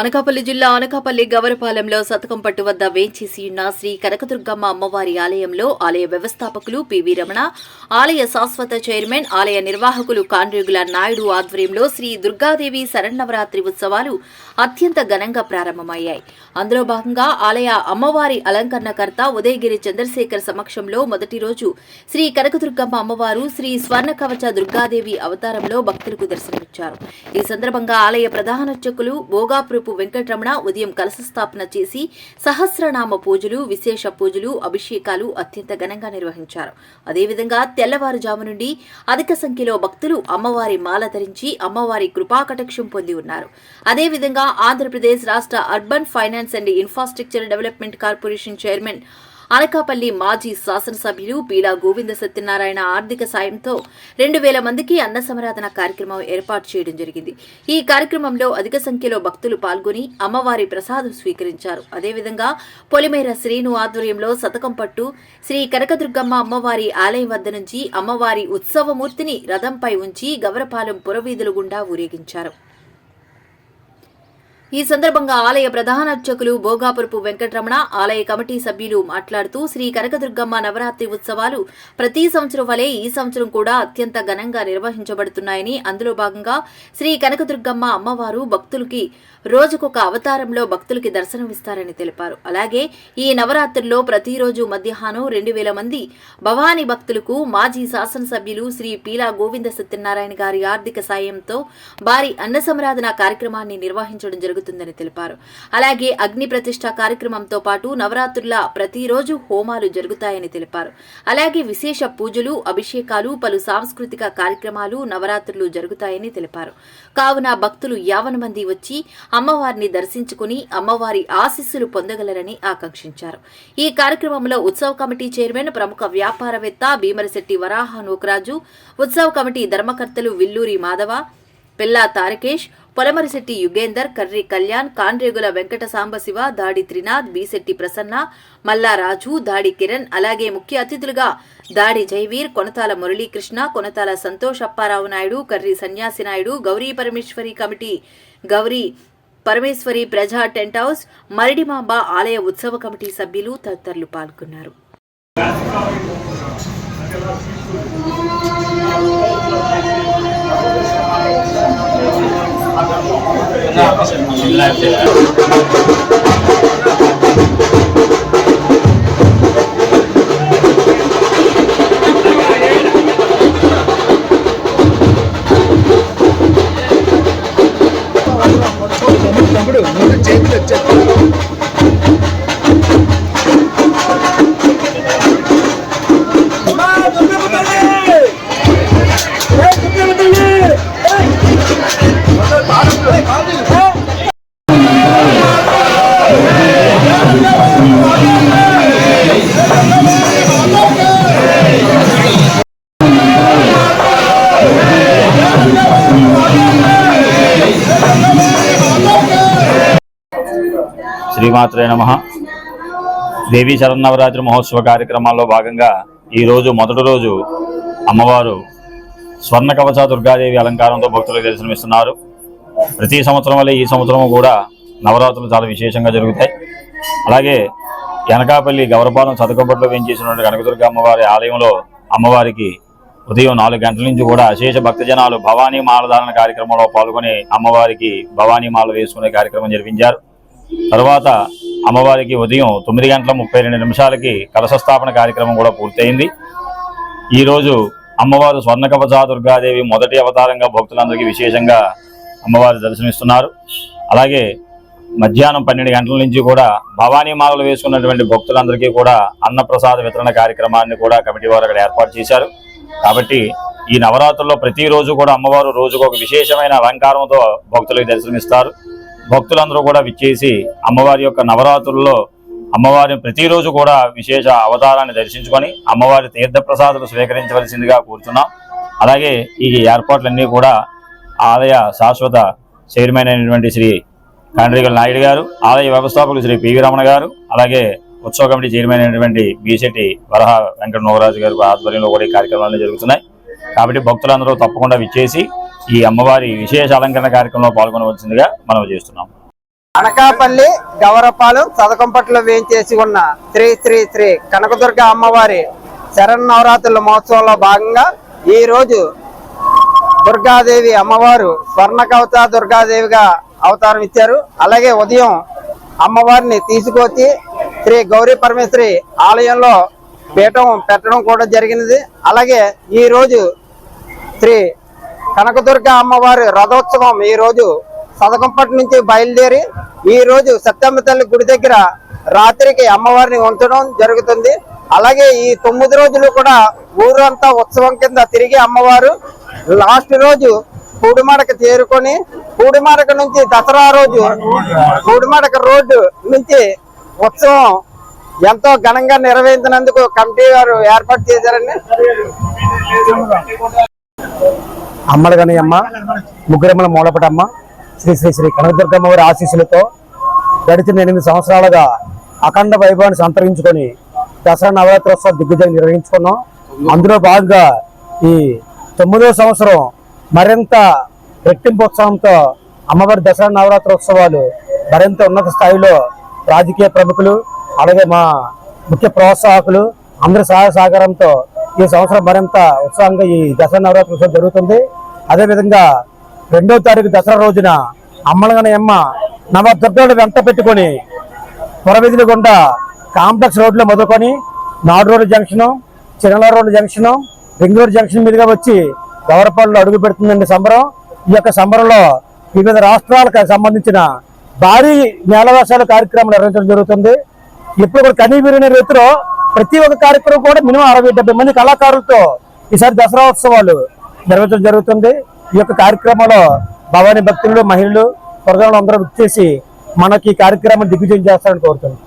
అనకాపల్లి జిల్లా అనకాపల్లి గవరపాలెంలో శతకం పట్టు వద్ద వేంచేసి ఉన్న శ్రీ కనకదుర్గమ్మ అమ్మవారి ఆలయంలో ఆలయ వ్యవస్థాపకులు పివి రమణ ఆలయ శాశ్వత చైర్మన్ ఆలయ నిర్వాహకులు కాండ్రిగుల నాయుడు ఆధ్వర్యంలో శ్రీ దుర్గాదేవి శరన్నవరాత్రి ఉత్సవాలు అత్యంత ఘనంగా ప్రారంభమయ్యాయి. అందులో భాగంగా ఆలయ అమ్మవారి అలంకరణకర్త ఉదయగిరి చంద్రశేఖర్ సమక్షంలో మొదటి రోజు శ్రీ కనకదుర్గమ్మ అమ్మవారు శ్రీ స్వర్ణ కవచ దుర్గాదేవి అవతారంలో భక్తులకు దర్శనమిచ్చారు. ఈ సందర్భంగా ఆలయ ప్రధానర్చకులు భోగాపురపు వెంకటరమణ ఉదయం కలశ స్థాపన చేసి సహస్రనామ పూజలు విశేష పూజలు అభిషేకాలు అత్యంత ఘనంగా నిర్వహించారు. అదేవిధంగా తెల్లవారుజాము నుండి అధిక సంఖ్యలో భక్తులు అమ్మవారి మాల ధరించి అమ్మవారి కృపాకటాక్షం పొంది ఉన్నారు. అదేవిధంగా ఆంధ్రప్రదేశ్ రాష్ట్ర urban finance and infrastructure development corporation chairman Anakapalli మాజీ శాసనసభ్యులు పీలా గోవింద సత్యనారాయణ ఆర్థిక సాయంతో రెండు వేల మందికి అన్న సమరాధన కార్యక్రమం ఏర్పాటు చేయడం జరిగింది. ఈ కార్యక్రమంలో అధిక సంఖ్యలో భక్తులు పాల్గొని అమ్మవారి ప్రసాదం స్వీకరించారు. అదేవిధంగా పొలిమేర శ్రీను ఆధ్వర్యంలో శతకం పట్టు శ్రీ కనకదుర్గమ్మ అమ్మవారి ఆలయం వద్ద నుంచి అమ్మవారి ఉత్సవమూర్తిని రథంపై ఉంచి గవరపాలెం పురవీధుల గుండా ఊరేగించారు. ఈ సందర్భంగా ఆలయ ప్రధానార్చకులు భోగాపురపు వెంకటరమణ ఆలయ కమిటీ సభ్యులు మాట్లాడుతూ శ్రీ కనకదుర్గమ్మ నవరాత్రి ఉత్సవాలు ప్రతి సంవత్సరం వలె ఈ సంవత్సరం కూడా అత్యంత ఘనంగా నిర్వహించబడుతున్నాయని అందులో భాగంగా శ్రీ కనకదుర్గమ్మ అమ్మవారు భక్తులకి రోజుకొక అవతారంలో భక్తులకి దర్శనమిస్తారని తెలిపారు. అలాగే ఈ నవరాత్రుల్లో ప్రతిరోజు మధ్యాహ్నం రెండు వేల మంది భవానీ భక్తులకు మాజీ శాసనసభ్యులు శ్రీ పీలా గోవింద సత్యనారాయణ గారి ఆర్థిక సాయంతో భారీ అన్న సంరాధన కార్యక్రమాన్ని నిర్వహించడం జరుగుతుంది. జరుగుతుందని తెలిపారు. అలాగే అగ్ని ప్రతిష్ట కార్యక్రమంతో పాటు నవరాత్రుల ప్రతిరోజు హోమాలు జరుగుతాయని తెలిపారు. అలాగే విశేష పూజలు అభిషేకాలు పలు సాంస్కృతిక కార్యక్రమాలు నవరాత్రులు జరుగుతాయని తెలిపారు. కావున భక్తులు యావన మంది వచ్చి అమ్మవారిని దర్శించుకుని అమ్మవారి ఆశీస్సులు పొందగలరని ఆకాంక్షించారు. ఈ కార్యక్రమంలో ఉత్సవ కమిటీ చైర్మన్ ప్రముఖ వ్యాపారవేత్త భీమరశెట్టి వరాహ నూకరాజు ఉత్సవ కమిటీ ధర్మకర్తలు విల్లూరి మాధవ పిల్లా తారకేష్ పొలమరిశెట్టి యుగేందర్ కర్రి కళ్యాణ్ కాన్రేగుల వెంకట సాంబశివ దాడి త్రినాథ్ బీశెట్టి ప్రసన్న మల్లారాజు దాడి కిరణ్ అలాగే ముఖ్య అతిథులుగా దాడి జైవీర్ కొనతాల మురళీకృష్ణ కొనతాల సంతోష్ అప్పారావు నాయుడు కర్రి సన్యాసి నాయుడు గౌరీ పరమేశ్వరి కమిటీ గౌరీ పరమేశ్వరి ప్రజా టెంట్ హౌస్ మరిడిమాంబ ఆలయ ఉత్సవ కమిటీ సభ్యులు తదితరులు పాల్గొన్నారు. Ano, kasi mga live శ్రీమాత్రే నమ. దేవీ శరన్నవరాత్రి మహోత్సవ కార్యక్రమాల్లో భాగంగా ఈరోజు మొదటి రోజు అమ్మవారు స్వర్ణ కవచ దుర్గాదేవి అలంకారంతో భక్తులకు దర్శనమిస్తున్నారు. ప్రతి సంవత్సరం వల్ల ఈ సంవత్సరం కూడా నవరాత్రులు చాలా విశేషంగా జరుగుతాయి. అలాగే ఎనకాపల్లి గౌరపాలెం చతకబట్లో వేయించేసినటువంటి కనకదుర్గ అమ్మవారి ఆలయంలో అమ్మవారికి ఉదయం నాలుగు గంటల నుంచి కూడా అశేష భక్తజనాలు భవానీ మాలధారణ కార్యక్రమంలో పాల్గొని అమ్మవారికి భవానీ మాల వేసుకునే కార్యక్రమం జరిపించారు. తర్వాత అమ్మవారికి ఉదయం తొమ్మిది గంటల ముప్పై రెండు నిమిషాలకి కలశ స్థాపన కార్యక్రమం కూడా పూర్తయింది. ఈరోజు అమ్మవారు స్వర్ణకవచా దుర్గాదేవి మొదటి అవతారంగా భక్తులందరికీ విశేషంగా అమ్మవారు దర్శనమిస్తున్నారు. అలాగే మధ్యాహ్నం పన్నెండు గంటల నుంచి కూడా భవానీ మాలలు వేసుకున్నటువంటి భక్తులందరికీ కూడా అన్నప్రసాద వితరణ కార్యక్రమాన్ని కూడా కమిటీ వారు అక్కడ ఏర్పాటు చేశారు. కాబట్టి ఈ నవరాత్రుల్లో ప్రతిరోజు కూడా అమ్మవారు రోజుకు ఒక విశేషమైన అలంకారంతో భక్తులకు దర్శనమిస్తారు. భక్తులందరూ కూడా విచ్చేసి అమ్మవారి యొక్క నవరాత్రుల్లో అమ్మవారిని ప్రతిరోజు కూడా విశేష అవతారాన్ని దర్శించుకొని అమ్మవారి తీర్థప్రసాదాలు స్వీకరించవలసిందిగా కోరుతున్నాం. అలాగే ఈ ఏర్పాట్లన్నీ కూడా ఆలయ శాశ్వత చైర్మన్ అయినటువంటి శ్రీ కాండ్రిగల్ నాయుడు గారు ఆలయ వ్యవస్థాపకులు శ్రీ పివి రమణ గారు అలాగే ఉత్సవ కమిటీ చైర్మన్ అయినటువంటి బీసెట్టి వరహ వెంకట నోగరాజు గారి ఆధ్వర్యంలో కూడా ఈ కార్యక్రమాలు జరుగుతున్నాయి. కాబట్టి భక్తులందరూ తప్పకుండా విచ్చేసి ఈ అమ్మవారి విశేష అలంకరణ కార్యక్రమంలో పాల్గొనవలసిందిగా మనం చేస్తున్నాం. అనకాపల్లి గవరపాలెం సదకంపట్లో వేయించేసి ఉన్న శ్రీ శ్రీ శ్రీ కనకదుర్గ అమ్మవారి శరణ్ నవరాత్రుల మహోత్సవంలో భాగంగా ఈ రోజు దుర్గాదేవి అమ్మవారు స్వర్ణ కవచ దుర్గాదేవిగా అవతారం ఇచ్చారు. అలాగే ఉదయం అమ్మవారిని తీసుకొచ్చి శ్రీ గౌరీ పరమేశ్వరి ఆలయంలో పీఠం పెట్టడం కూడా జరిగినది. అలాగే ఈ రోజు శ్రీ కనకదుర్గ అమ్మవారి రథోత్సవం ఈ రోజు సదకంపటి నుంచి బయలుదేరి ఈ రోజు సత్యమ్మ తల్లి గుడి దగ్గర రాత్రికి అమ్మవారిని ఉంచడం జరుగుతుంది. అలాగే ఈ తొమ్మిది రోజులు కూడా ఊరంతా ఉత్సవం కింద తిరిగి అమ్మవారు లాస్ట్ రోజు కూడిమడక చేరుకొని కూడిమడక నుంచి దసరా రోజు కూడిమడక రోడ్డు నుంచి ఉత్సవం ఎంతో ఘనంగా నిర్వహించినందుకు కమిటీ గారు ఏర్పాటు చేశారండి. అమ్మలగని అమ్మ ముగ్గురమ్మల మూలపటమ్మ శ్రీ శ్రీ శ్రీ కనకదుర్గమ్మ వారి ఆశీస్సులతో గడిచిన ఎనిమిది సంవత్సరాలుగా అఖండ వైభవాన్ని సంతరించుకొని దసరా నవరాత్రోత్సవం దిగ్విజయం నిర్వహించుకున్నాం. అందులో భాగంగా ఈ తొమ్మిదో సంవత్సరం మరింత రెట్టింపు ఉత్సవంతో అమ్మవారి దసరా నవరాత్రోత్సవాలు మరింత ఉన్నత స్థాయిలో రాజకీయ ప్రముఖులు అలాగే మా ముఖ్య ప్రోత్సాహకులు అందరి సహాయ సహకారంతో ఈ సంవత్సరం మరింత ఉత్సాహంగా ఈ దసరా నవరాత్రి ఉత్సవం జరుగుతుంది. అదేవిధంగా రెండో తారీఖు దసరా రోజున అమ్మలగనయమ్మ నవదుర్గలు వెంట పెట్టుకొని పురవీధుల గుండా కాంప్లెక్స్ రోడ్లో మొదలుకొని నాడు road junction చిన్నల road junction ring road junction మీదుగా వచ్చి గౌరపాడులో అడుగు పెడుతుందండి సంబరం. ఈ యొక్క సంబరంలో వివిధ రాష్ట్రాలకు సంబంధించిన భారీ నేలవేశాల కార్యక్రమం నిర్వహించడం జరుగుతుంది. ఇప్పుడు కూడా కనీవిరిన రీతిలో ప్రతి ఒక్క కార్యక్రమం కూడా మినిమం అరవై డెబ్బై మంది కళాకారులతో ఈసారి దసరా ఉత్సవాలు నిర్వహించడం జరుగుతుంది. ఈ యొక్క కార్యక్రమంలో భవానీ భక్తులు మహిళలు ప్రజలు అందరూ చేసి మనకి ఈ కార్యక్రమం దిగ్విజయం చేస్తారని కోరుతున్నాం.